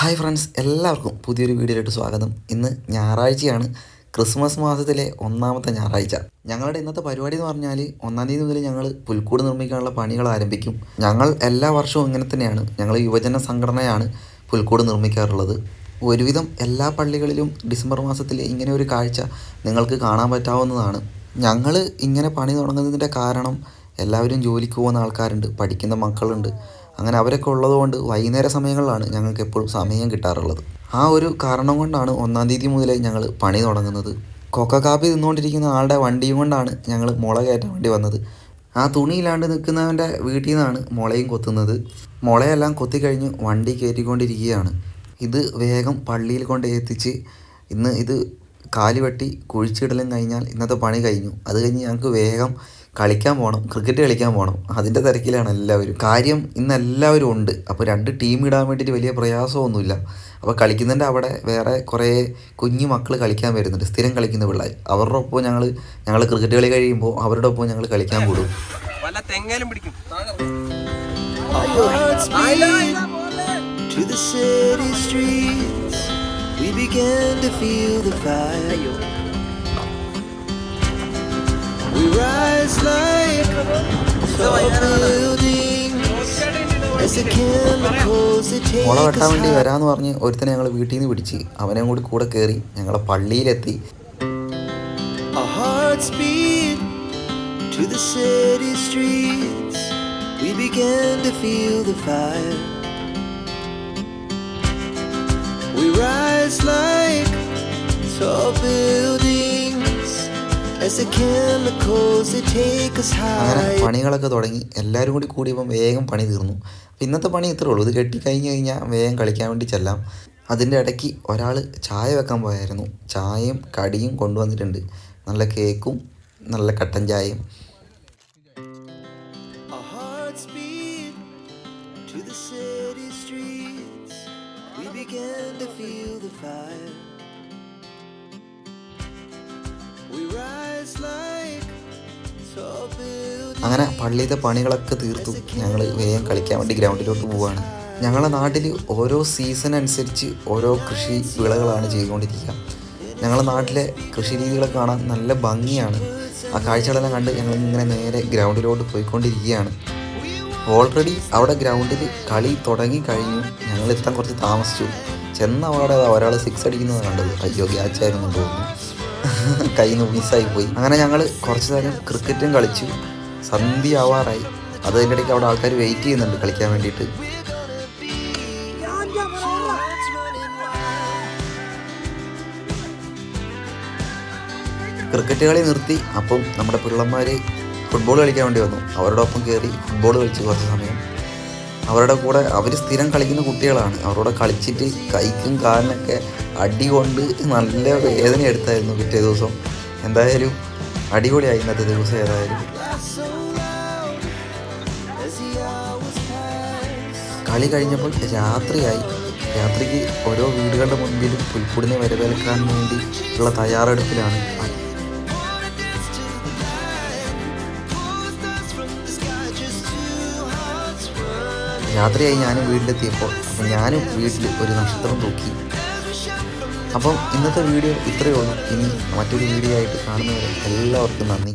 Hi friends എല്ലാവർക്കും പുതിയൊരു വീഡിയോയിലോട്ട് സ്വാഗതം. ഇന്ന് ഞായറാഴ്ചയാണ്. ക്രിസ്മസ് മാസത്തിലെ ഒന്നാമത്തെ ഞായറാഴ്ച. ഞങ്ങളുടെ ഇന്നത്തെ പരിപാടി എന്ന് പറഞ്ഞാൽ ഒന്നാം തീയതി മുതൽ ഞങ്ങൾ പുൽക്കൂട് നിർമ്മിക്കാനുള്ള പണികൾ ആരംഭിക്കും. ഞങ്ങൾ എല്ലാ വർഷവും ഇങ്ങനെ തന്നെയാണ്. ഞങ്ങൾ യുവജന സംഘടനയാണ് പുൽക്കൂട് നിർമ്മിക്കാറുള്ളത്. ഒരുവിധം എല്ലാ പള്ളികളിലും ഡിസംബർ മാസത്തിൽ ഇങ്ങനെ ഒരു കാഴ്ച നിങ്ങൾക്ക് കാണാൻ പറ്റാവുന്നതാണ്. ഞങ്ങൾ ഇങ്ങനെ പണി തുടങ്ങുന്നതിന്റെ കാരണം എല്ലാവരും ജോലിക്ക് പോകുന്ന ആൾക്കാരുണ്ട് പഠിക്കുന്ന മക്കളുണ്ട്. അങ്ങനെ അവരൊക്കെ ഉള്ളതുകൊണ്ട് വൈകുന്നേര സമയങ്ങളിലാണ് ഞങ്ങൾക്ക് എപ്പോഴും സമയം കിട്ടാറുള്ളത്. ആ ഒരു കാരണം കൊണ്ടാണ് ഒന്നാം തീയതി മുതലേ ഞങ്ങൾ പണി തുടങ്ങുന്നത്. കൊക്ക കാപ്പി തിന്നുകൊണ്ടിരിക്കുന്ന ആളുടെ വണ്ടിയും കൊണ്ടാണ് ഞങ്ങൾ മുള കയറ്റാൻ വേണ്ടി വന്നത്. ആ തുണിയില്ലാണ്ട് നിൽക്കുന്നവന്റെ വീട്ടിൽ നിന്നാണ് മുളയും കൊത്തുന്നത്. മുളയെല്ലാം കൊത്തിക്കഴിഞ്ഞ് വണ്ടി കയറ്റിക്കൊണ്ടിരിക്കുകയാണ്. ഇത് വേഗം പള്ളിയിൽ കൊണ്ട് എത്തിച്ച് ഇന്ന് ഇത് കാലുവെട്ടി കുഴിച്ചിടലും കഴിഞ്ഞാൽ ഇന്നത്തെ പണി കഴിഞ്ഞു. അത് കഴിഞ്ഞ് ഞങ്ങൾക്ക് വേഗം കളിക്കാൻ പോകണം ക്രിക്കറ്റ് കളിക്കാൻ പോകണം അതിന്റെ തിരക്കിലാണ് എല്ലാവരും. കാര്യം ഇന്ന് എല്ലാവരും ഉണ്ട്. അപ്പോൾ രണ്ട് ടീം ഇടാൻ വേണ്ടിയിട്ട് വലിയ പ്രയാസമൊന്നുമില്ല. അപ്പോൾ കളിക്കുന്നതിന്റെ അവിടെ വേറെ കുറേ കുഞ്ഞു മക്കൾ കളിക്കാൻ വരുന്നുണ്ട്. സ്ഥിരം കളിക്കുന്ന പിള്ളേർ അവരുടെ ഒപ്പം ഞങ്ങൾ ഞങ്ങൾ ക്രിക്കറ്റ് കളി കഴിയുമ്പോൾ അവരുടെ ഒപ്പം ഞങ്ങൾ കളിക്കാൻ കൂടും. വല്ല തെങ്ങേലും പിടിക്കും. To the city streets. We began to feel the fire. മുള വെട്ടാൻ വേണ്ടി വരാമെന്ന് പറഞ്ഞ് ഒരുത്തനെ ഞങ്ങൾ വീട്ടിൽ നിന്ന് പിടിച്ച്. അവനെയും കൂടി കൂടെ കയറി ഞങ്ങളെ പള്ളിയിലെത്തി. We. അങ്ങനെ. പണികളൊക്കെ തുടങ്ങി എല്ലാവരും കൂടി കൂടിയപ്പം വേഗം പണി തീർന്നു അപ്പം ഇന്നത്തെ പണി ഇത്രേ ഉള്ളൂ ഇത് കെട്ടിക്കഴിഞ്ഞ് കഴിഞ്ഞാൽ വേഗം കളിക്കാൻ വേണ്ടി ചെല്ലാം അതിന്റെ ഇടയ്ക്ക് ഒരാൾ ചായ വെക്കാൻ പോയായിരുന്നു ചായയും കടിയും കൊണ്ടുവന്നിട്ടുണ്ട് നല്ല കേക്കും നല്ല കട്ടൻ ചായയും to the city streets. We began to feel the fire. അങ്ങനെ പള്ളിയിലെ പണികളൊക്കെ തീർത്തു. ഞങ്ങൾ വേഗം കളിക്കാൻ വേണ്ടി ഗ്രൗണ്ടിലോട്ട് പോവുകയാണ് ഞങ്ങളുടെ നാട്ടിൽ ഓരോ സീസൺ അനുസരിച്ച് ഓരോ കൃഷി വിളകളാണ് ചെയ്തുകൊണ്ടിരിക്കുക. ഞങ്ങളുടെ നാട്ടിലെ കൃഷി രീതികളെ കാണാൻ നല്ല ഭംഗിയാണ്. ആ കാഴ്ചകളെല്ലാം കണ്ട് ഞങ്ങൾ ഇങ്ങനെ നേരെ ഗ്രൗണ്ടിലോട്ട് പോയിക്കൊണ്ടിരിക്കുകയാണ്. ഓൾറെഡി അവിടെ ഗ്രൗണ്ടിൽ കളി തുടങ്ങി കഴിഞ്ഞു. ഞങ്ങൾ എത്താൻ കുറച്ച് താമസിച്ചു. ചെന്ന അവിടെ ഒരാൾ സിക്സ് അടിക്കുന്നത് കണ്ടത്. അയ്യോ ഗ്യാച്ചായിരുന്നു തോന്നുന്നു. നിന്ന് മിസ്സായി പോയി. അങ്ങനെ ഞങ്ങൾ കുറച്ച് നേരം ക്രിക്കറ്റും കളിച്ചു. സന്ധ്യ ആവാറായി. അത് അതിന്റെ ഇടയ്ക്ക് അവിടെ ആൾക്കാർ വെയിറ്റ് ചെയ്യുന്നുണ്ട് കളിക്കാൻ വേണ്ടിയിട്ട്. ക്രിക്കറ്റ് കളി നിർത്തി. അപ്പം നമ്മുടെ പിള്ളന്മാർ ഫുട്ബോൾ കളിക്കാൻ വേണ്ടി വന്നു. അവരോടൊപ്പം കയറി ഫുട്ബോൾ കളിച്ചു കുറച്ച് സമയം. അവരുടെ കൂടെ അവർ സ്ഥിരം കളിക്കുന്ന കുട്ടികളാണ്. അവരോട് കളിച്ചിട്ട് കൈക്കും കാലിനൊക്കെ അടി കൊണ്ട് നല്ല വേദന എടുത്തായിരുന്നു പിറ്റേ ദിവസം. എന്തായാലും അടിപൊളിയായി ഇന്നത്തെ ദിവസം ഏതായാലും. കളി കഴിഞ്ഞപ്പോൾ രാത്രിയായി. രാത്രിക്ക് ഓരോ വീടുകളുടെ മുൻപിലും പുൽപ്പൊടിനെ വരവേൽക്കാൻ വേണ്ടി ഉള്ള തയ്യാറെടുപ്പിലാണ് രാത്രിയായി ഞാനും വീട്ടിലെത്തിയപ്പോൾ അപ്പം ഞാനും വീട്ടിൽ ഒരു നക്ഷത്രം തൂക്കി. അപ്പം ഇന്നത്തെ വീഡിയോ ഇത്രയേ ഉള്ളൂ. ഇനി മറ്റൊരു വീഡിയോ ആയിട്ട് കാണുന്നവരെ എല്ലാവർക്കും നന്ദി.